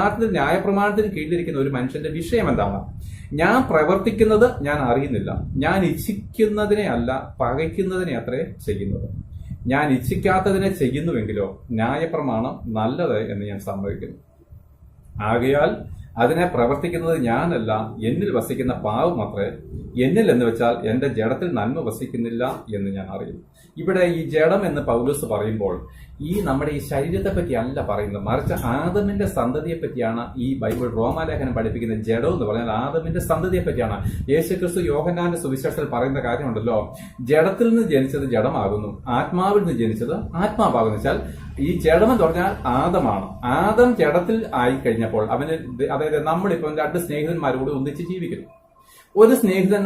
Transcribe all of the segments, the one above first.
യഥാർത്ഥത്തിൽ ന്യായപ്രമാണത്തിന് കീഴിലിരിക്കുന്ന ഒരു മനുഷ്യന്റെ വിഷയം എന്താണ്? ഞാൻ പ്രവർത്തിക്കുന്നത് ഞാൻ അറിയുന്നില്ല. ഞാൻ ഇച്ഛിക്കുന്നതിനെ അല്ല പകയ്ക്കുന്നതിനെ അത്രേ ചെയ്യുന്നത്. ഞാൻ ഇച്ഛിക്കാത്തതിനെ ചെയ്യുന്നുവെങ്കിലോ ന്യായപ്രമാണം നല്ലത് എന്ന് ഞാൻ സമ്മതിക്കുന്നു. ആകയാൽ അതിനെ പ്രവർത്തിക്കുന്നത് ഞാനല്ല എന്നിൽ വസിക്കുന്ന പാവ് മാത്രേ എന്നിൽ എന്ന് വെച്ചാൽ എന്റെ ജഡത്തിൽ നന്മ വസിക്കുന്നില്ല എന്ന് ഞാൻ അറിയുന്നു. ഇവിടെ ഈ ജഡം എന്ന് പൗലൂസ് പറയുമ്പോൾ ഈ നമ്മുടെ ഈ ശരീരത്തെ പറ്റി അല്ല പറയുന്നത്. മറിച്ച് ആദമിന്റെ സന്തതിയെ പറ്റിയാണ് ഈ ബൈബിൾ റോമാലേഖനം പഠിപ്പിക്കുന്ന ജഡം എന്ന് പറഞ്ഞാൽ ആദമിന്റെ സന്തതിയെ പറ്റിയാണ്. യേശു ക്രിസ്തു യോഹനാന്റെ സുവിശേഷത്തിൽ പറയുന്ന കാര്യമുണ്ടല്ലോ. ജഡത്തിൽ നിന്ന് ജനിച്ചത് ജഡമാകുന്നു. ആത്മാവിൽ നിന്ന് ജനിച്ചത് ആത്മാവാകുന്നു. വെച്ചാൽ ഈ ജഡം എന്ന് പറഞ്ഞാൽ ആദമാണ്. ആദം ജഡത്തിൽ ആയി കഴിഞ്ഞപ്പോൾ അവന് ദ- അതായത് നമ്മളിപ്പം രണ്ട് സ്നേഹിതന്മാരോട് ഒന്നിച്ച് ജീവിക്കുന്നു. ഒരു സ്നേഹിതൻ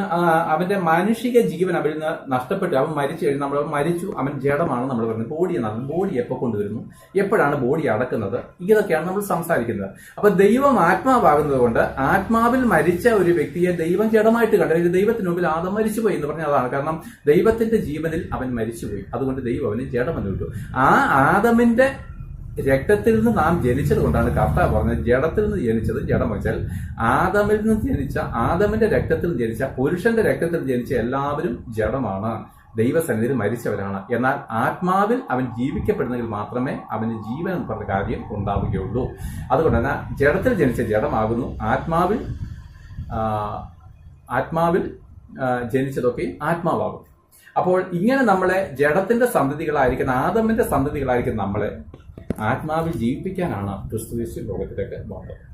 അവന്റെ മാനുഷിക ജീവൻ അവരിൽ നിന്ന് നഷ്ടപ്പെട്ടു. അവൻ മരിച്ചു കഴിഞ്ഞു നമ്മൾ മരിച്ചു. അവൻ ജഡമാണ് നമ്മൾ പറയുന്നത് ബോഡി എന്നാണ് ബോഡി എപ്പോൾ കൊണ്ടുവരുന്നു? എപ്പോഴാണ് ബോഡി അടക്കുന്നത്? ഇതൊക്കെയാണ് നമ്മൾ സംസാരിക്കുന്നത്. അപ്പൊ ദൈവം ആത്മാവാകുന്നത് കൊണ്ട് ആത്മാവിൽ മരിച്ച ഒരു വ്യക്തിയെ ദൈവം ജഡമായിട്ട് കണ്ടു. അല്ലെങ്കിൽ ദൈവത്തിന് മുമ്പിൽ ആദം മരിച്ചുപോയി എന്ന് പറഞ്ഞാൽ അതാണ്. കാരണം ദൈവത്തിന്റെ ജീവനിൽ അവൻ മരിച്ചുപോയി. അതുകൊണ്ട് ദൈവം അവന് ജഡമെന്ന് വിട്ടു ആ ആദമിന്റെ രക്തത്തിൽ നിന്ന് നാം ജനിച്ചത് കൊണ്ടാണ് കർത്താവ് പറഞ്ഞത് ജഡത്തിൽ നിന്ന് ജനിച്ചത് ജഡം വെച്ചാൽ ആദമിൽ നിന്ന് ജനിച്ച ആദമിന്റെ രക്തത്തിൽ ജനിച്ച പുരുഷന്റെ രക്തത്തിൽ ജനിച്ച എല്ലാവരും ജഡമാണ്. ദൈവസന്നിധിയിൽ മരിച്ചവരാണ്. എന്നാൽ ആത്മാവിൽ അവൻ ജീവിക്കപ്പെടുന്നെങ്കിൽ മാത്രമേ അവന് ജീവൻ എന്ന് പറഞ്ഞ കാര്യം ഉണ്ടാവുകയുള്ളൂ. അതുകൊണ്ട് തന്നെ ജഡത്തിൽ ജനിച്ച ജഡമാകുന്നു ആത്മാവിൽ ആത്മാവിൽ ജനിച്ചതൊക്കെ ആത്മാവാകും അപ്പോൾ ഇങ്ങനെ നമ്മളെ ജഡത്തിന്റെ സന്തതികളായിരിക്കുന്ന ആദമിന്റെ സന്തതികളായിരിക്കുന്ന നമ്മളെ ആത്മാവിൽ ജീവിപ്പിക്കാനാണ് ക്രിസ്തു യേശു ലോകത്തിലേക്ക് വന്നത്.